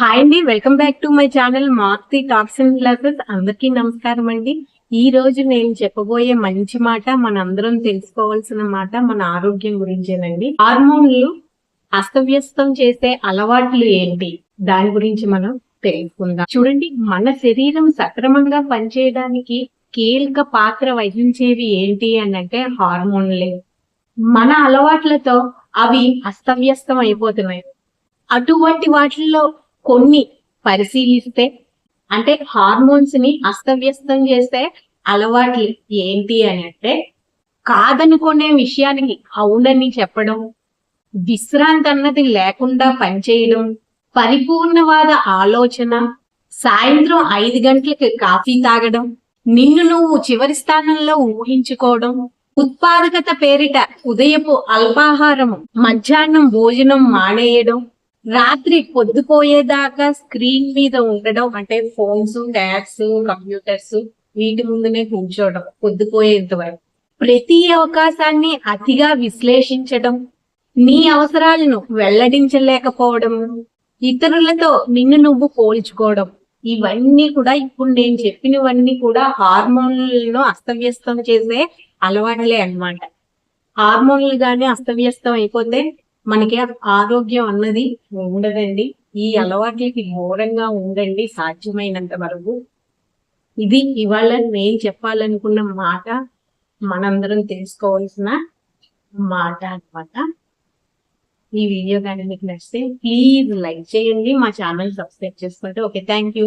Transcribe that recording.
Hi అండి welcome back to my channel Marthi talks and classes అందరికీ నమస్కారం అండి. ఈ రోజు నేను చెప్పబోయే మంచి మాట మనందరం తెలుసుకోవాల్సిన మాట మన ఆరోగ్యం గురించేనండి. హార్మోన్లు అస్తవ్యస్తం చేసే అలవాట్లు ఏంటి? దాని గురించి మనం తెలుసుకుందాం. చూడండి మన శరీరం సక్రమంగా పనిచేయడానికి కీలక పాత్ర వహించేవి ఏంటి అని అంటే హార్మోన్లే. మన అలవాట్లతో అవి అస్తవ్యస్తం అయిపోతున్నాయి అటువంటి వాటిల్లో కొన్ని పరిశీలిస్తే అంటే హార్మోన్స్ని అస్తవ్యస్తం చేస్తే అలవాట్లు ఏంటి అని అంటే కాదనుకునే విషయానికి అవునని చెప్పడం విశ్రాంతి అన్నది లేకుండా పనిచేయడం పరిపూర్ణవాద ఆలోచన సాయంత్రం ఐదు గంటలకు కాఫీ తాగడం నిన్ను నువ్వు చివరి స్థానంలో ఊహించుకోవడం ఉత్పాదకత పేరిట ఉదయపు అల్పాహారం మధ్యాహ్నం భోజనం మానేయడం రాత్రి పొద్దుపోయేదాకా స్క్రీన్ మీద ఉండడం అంటే ఫోన్స్ ట్యాబ్స్ కంప్యూటర్స్ వీటి ముందునే కూర్చోవడం పొద్దుపోయేంత వరకు. ప్రతి అవకాశాన్ని అతిగా విశ్లేషించడం నీ అవసరాలను వెల్లడించలేకపోవడం ఇతరులతో నిన్ను నువ్వు పోల్చుకోవడం ఇవన్నీ కూడా ఇప్పుడు నేను చెప్పినవన్నీ కూడా హార్మోన్లను అస్తవ్యస్తం చేసే అలవాట్లే అన్నమాట. హార్మోన్లు గానీ అస్తవ్యస్తం అయిపోతే మనకి ఆరోగ్యం అన్నది ఉండదండి. ఈ అలవాట్లకి ఘోరంగా ఉండండి సాధ్యమైనంత వరకు. ఇది ఇవాళ నేను చెప్పాలనుకున్న మాట మనందరం తెలుసుకోవాల్సిన మాట అన్నమాట. ఈ వీడియో కానీ మీకు నచ్చితే ప్లీజ్ లైక్ చేయండి మా ఛానల్ సబ్స్క్రైబ్ చేసుకోండి. Okay thank you.